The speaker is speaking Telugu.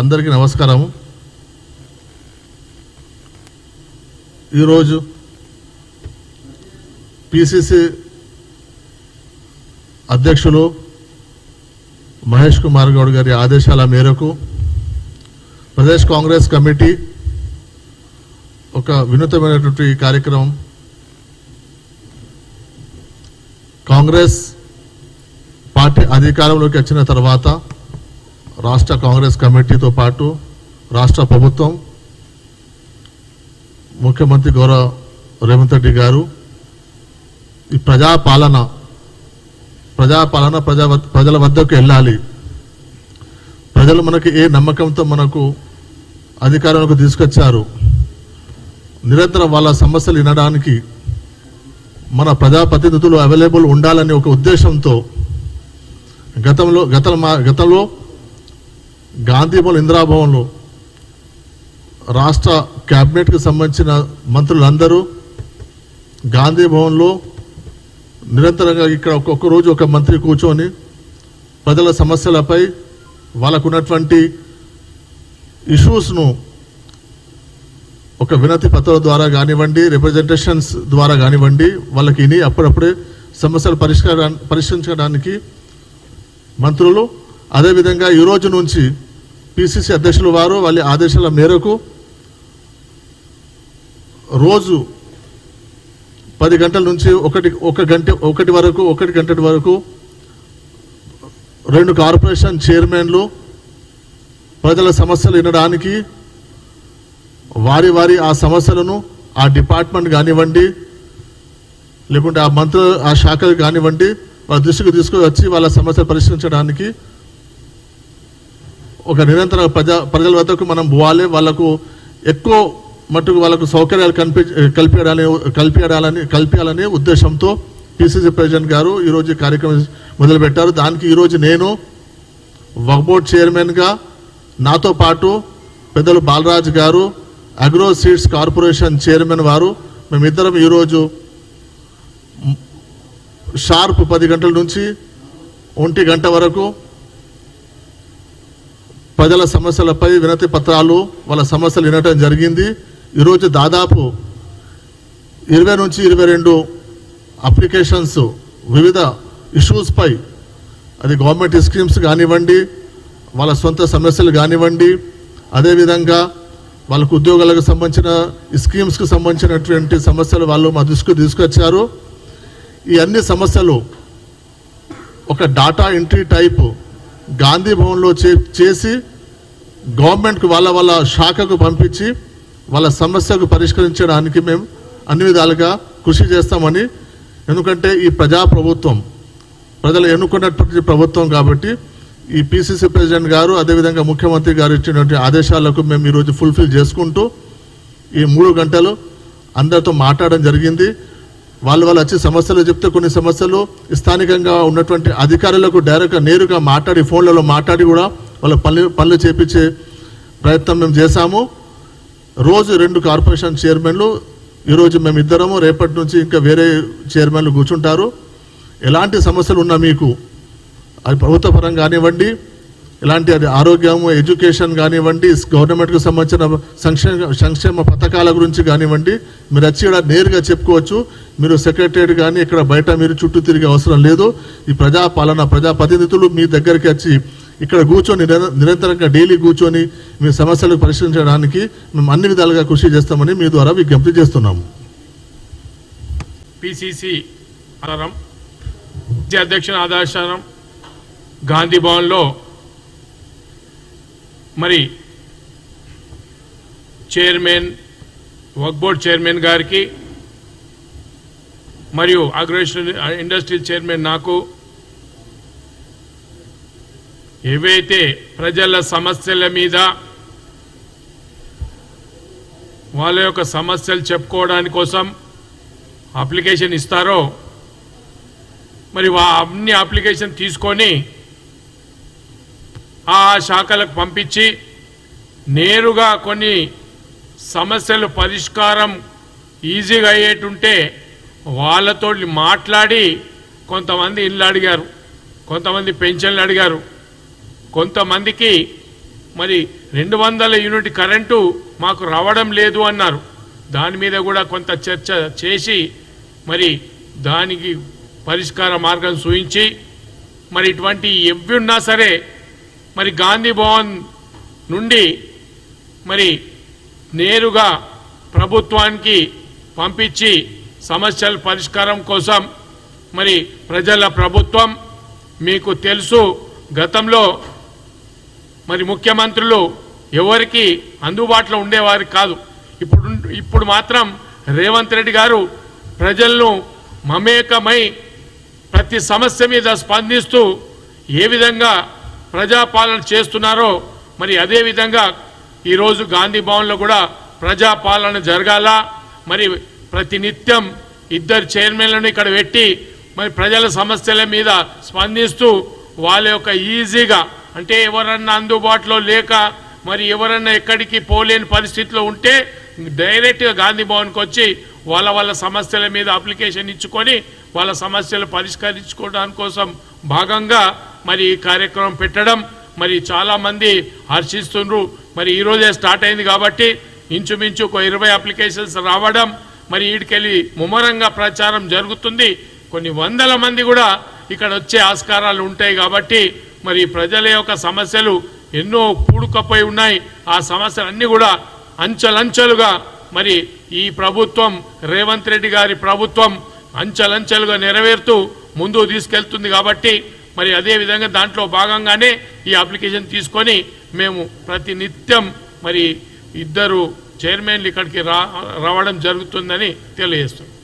అందరికీ నమస్కారం ఈరోజు పిసిసి అధ్యక్షులు మహేష్ కుమార్ గౌడ్ గారి ఆదేశాల మేరకు ప్రదేశ్ కాంగ్రెస్ కమిటీ ఒక వినూతమైనటువంటి కార్యక్రమం కాంగ్రెస్ పార్టీ అధికారంలోకి వచ్చిన తర్వాత రాష్ట్ర కాంగ్రెస్ కమిటీతో పాటు రాష్ట్ర ప్రభుత్వం ముఖ్యమంత్రి గౌరవ రేవంత్ రెడ్డి గారు ఈ ప్రజాపాలన ప్రజాపాలన ప్రజా ప్రజల వద్దకు వెళ్ళాలి. ప్రజలు మనకి ఏ నమ్మకంతో మనకు అధికారంలోకి తీసుకొచ్చారు. నిరంతరం వాళ్ళ సమస్యలు వినడానికి మన ప్రజాప్రతినిధులు అవైలబుల్ ఉండాలనే ఒక ఉద్దేశంతో గతంలో గత గతంలో గాంధీభవన్ ఇందిరాభవన్లో రాష్ట్ర క్యాబినెట్కి సంబంధించిన మంత్రులందరూ గాంధీ భవన్లో నిరంతరంగా ఇక్కడ ఒక్కొక్క రోజు ఒక మంత్రి కూర్చొని ప్రజల సమస్యలపై వాళ్ళకు ఉన్నటువంటి ఇష్యూస్ను ఒక వినతి పత్రం ద్వారా కానివ్వండి రిప్రజెంటేషన్స్ ద్వారా కానివ్వండి వాళ్ళకి ఇని అప్పుడప్పుడే సమస్యలు పరిష్కారా పరిష్కరించడానికి మంత్రులు. అదేవిధంగా ఈ రోజు నుంచి పిసిసి అధ్యక్షులు వారు వాళ్ళ ఆదేశాల మేరకు రోజు పది గంటల నుంచి ఒకటి ఒక గంట ఒకటి వరకు ఒకటి గంట వరకు రెండు కార్పొరేషన్ చైర్మన్లు ప్రజల సమస్యలు వినడానికి వారి వారి ఆ సమస్యలను ఆ డిపార్ట్మెంట్ కానివ్వండి లేకుంటే ఆ మంత్రులు ఆ శాఖలు కానివ్వండి వాళ్ళ దృష్టికి తీసుకుని వచ్చి వాళ్ళ సమస్యలు పరిష్కరించడానికి ఒక నిరంతర ప్రజా ప్రజల వద్దకు మనం పోవాలి. వాళ్ళకు ఎక్కువ మటుకు వాళ్ళకు సౌకర్యాలు కల్పి కల్పించాలని కల్పించాలని కల్పించాలనే ఉద్దేశంతో పిసిసి ప్రెసిడెంట్ గారు ఈరోజు కార్యక్రమం మొదలుపెట్టారు. దానికి ఈరోజు నేను వక్ బోర్డ్ చైర్మన్గా నాతో పాటు పెద్దలు బాలరాజ్ గారు అగ్రో సీడ్స్ కార్పొరేషన్ చైర్మన్ వారు మేమిద్దరం ఈరోజు షార్ప్ పది గంటల నుంచి ఒంటి గంట వరకు ప్రజల సమస్యలపై వినతి పత్రాలు వాళ్ళ సమస్యలు వినటం జరిగింది. ఈరోజు దాదాపు ఇరవై నుంచి ఇరవై రెండు అప్లికేషన్స్ వివిధ ఇష్యూస్పై అది గవర్నమెంట్ స్కీమ్స్ కానివ్వండి వాళ్ళ సొంత సమస్యలు కానివ్వండి అదేవిధంగా వాళ్ళకు ఉద్యోగాలకు సంబంధించిన స్కీమ్స్కి సంబంధించినటువంటి సమస్యలు వాళ్ళు మా దృష్టికి తీసుకొచ్చారు. ఈ అన్ని సమస్యలు ఒక డాటా ఎంట్రీ టైప్ గాంధీ భవన్లో చే చేసి గవర్నమెంట్కి వాళ్ళ వాళ్ళ శాఖకు పంపించి వాళ్ళ సమస్యకు పరిష్కరించడానికి మేము అన్ని విధాలుగా కృషి చేస్తామని ఎందుకంటే ఈ ప్రజా ప్రభుత్వం ప్రజలు ఎన్నుకున్నటువంటి ప్రభుత్వం కాబట్టి ఈ పిసిసి ప్రెసిడెంట్ గారు అదేవిధంగా ముఖ్యమంత్రి గారు ఇచ్చినటువంటి ఆదేశాలకు మేము ఈరోజు ఫుల్ఫిల్ చేసుకుంటూ ఈ మూడు గంటలు అందరితో మాట్లాడడం జరిగింది. వాళ్ళు వాళ్ళు వచ్చి సమస్యలు చెప్తే కొన్ని సమస్యలు స్థానికంగా ఉన్నటువంటి అధికారులకు డైరెక్ట్గా నేరుగా మాట్లాడి ఫోన్లలో మాట్లాడి కూడా వాళ్ళకి పనులు పనులు చేపించే ప్రయత్నం మేము చేశాము. రోజు రెండు కార్పొరేషన్ చైర్మన్లు ఈరోజు మేము ఇద్దరము రేపటి నుంచి ఇంకా వేరే చైర్మన్లు కూర్చుంటారు. ఎలాంటి సమస్యలు ఉన్నా మీకు అది ప్రభుత్వ పరం కానివ్వండి ఇలాంటి అది ఆరోగ్యము ఎడ్యుకేషన్ కానివ్వండి గవర్నమెంట్కి సంబంధించిన సంక్షేమ సంక్షేమ పథకాల గురించి కానివ్వండి మీరు వచ్చి ఇక్కడ నేరుగా చెప్పుకోవచ్చు. మీరు సెక్రటరియట్ కానీ ఇక్కడ బయట మీరు చుట్టూ తిరిగే అవసరం లేదు. ఈ ప్రజాపాలన ప్రజాప్రతినిధులు మీ దగ్గరికి వచ్చి ఇక్కడ కూర్చొని నిర- నిరంతరంగా డైలీ కూర్చొని మీ సమస్యలు పరిష్కరించడానికి మేము అన్ని విధాలుగా కృషి చేస్తామని మీ ద్వారా విజ్ఞప్తి చేస్తున్నాము. పిసిసి ఆధారం అధ్యక్షుని ఆదేశానం గాంధీ భవన్లో మరి చైర్మన్ వర్క్ బోర్డ్ చైర్మన్ గారికి మరియు అగ్రేషన్ ఇండస్ట్రీ చైర్మన్ నాకు ఏవైతే ప్రజల సమస్యల మీద వాళ్ళ యొక్క సమస్యలు చెప్పుకోవడానికి కోసం అప్లికేషన్ ఇస్తారో మరి వా- అన్ని అప్లికేషన్ తీసుకొని ఆ శాఖలకు పంపించి నేరుగా కొన్ని సమస్యలు పరిష్కారం ఈజీగా అయ్యేటుంటే వాళ్ళతో మాట్లాడి కొంతమంది ఇల్లు అడిగారు కొంతమంది పెన్షన్లు అడిగారు కొంతమందికి మరి రెండు వందల యూనిట్ కరెంటు మాకు రావడం లేదు అన్నారు. దాని మీద కూడా కొంత చర్చ చేసి మరి దానికి పరిష్కార మార్గం సూచించి మరి ఇటువంటి ఎవ్వి ఉన్నా సరే మరి గాంధీ భవన్ నుండి మరి నేరుగా ప్రభుత్వానికి పంపించి సమస్యల పరిష్కారం కోసం మరి ప్రజల ప్రభుత్వం మీకు తెలుసు గతంలో మరి ముఖ్యమంత్రులు ఎవరికి అందుబాటులో ఉండేవారు కాదు. ఇప్పుడు ఇప్పుడు మాత్రం రేవంత్ రెడ్డి గారు ప్రజలను మమేకమై ప్రతి సమస్య మీద స్పందిస్తూ ఏ విధంగా ప్రజాపాలన చేస్తున్నారో మరి అదే విధంగా ఈరోజు గాంధీ భవన్లో కూడా ప్రజాపాలన జరగాల. మరి ప్రతి నిత్యం ఇద్దరు చైర్మన్లను ఇక్కడ పెట్టి మరి ప్రజల సమస్యల మీద స్పందిస్తూ వాళ్ళ యొక్క ఈజీగా అంటే ఎవరన్నా అందుబాటులో లేక మరి ఎవరన్నా ఎక్కడికి పోలేని పరిస్థితిలో ఉంటే డైరెక్ట్గా గాంధీ భవన్కి వచ్చి వాళ్ళ వాళ్ళ సమస్యల మీద అప్లికేషన్ ఇచ్చుకొని వాళ్ళ సమస్యలు పరిష్కరించుకోవడానికి కోసం భాగంగా మరి ఈ కార్యక్రమం పెట్టడం మరి చాలామంది హర్షిస్తుండ్రు. మరి ఈరోజే స్టార్ట్ అయింది కాబట్టి ఇంచుమించు ఒక ఇరవై అప్లికేషన్స్ రావడం మరి వీటికెళ్ళి ముమ్మరంగా ప్రచారం జరుగుతుంది. కొన్ని వందల మంది కూడా ఇక్కడ వచ్చే ఆస్కారాలు ఉంటాయి కాబట్టి మరి ప్రజల యొక్క సమస్యలు ఎన్నో పూడుకపోయి ఉన్నాయి. ఆ సమస్యలన్నీ కూడా అంచెలంచెలుగా మరి ఈ ప్రభుత్వం రేవంత్ రెడ్డి గారి ప్రభుత్వం అంచెలంచెలుగా నెరవేరుతూ ముందుకు తీసుకెళ్తుంది కాబట్టి మరి అదే విధంగా దాంట్లో భాగంగానే ఈ అప్లికేషన్ తీసుకొని మేము ప్రతి నిత్యం మరి ఇద్దరు చైర్మన్లు ఇక్కడికి రా రావడం జరుగుతుందని తెలియజేస్తున్నాం.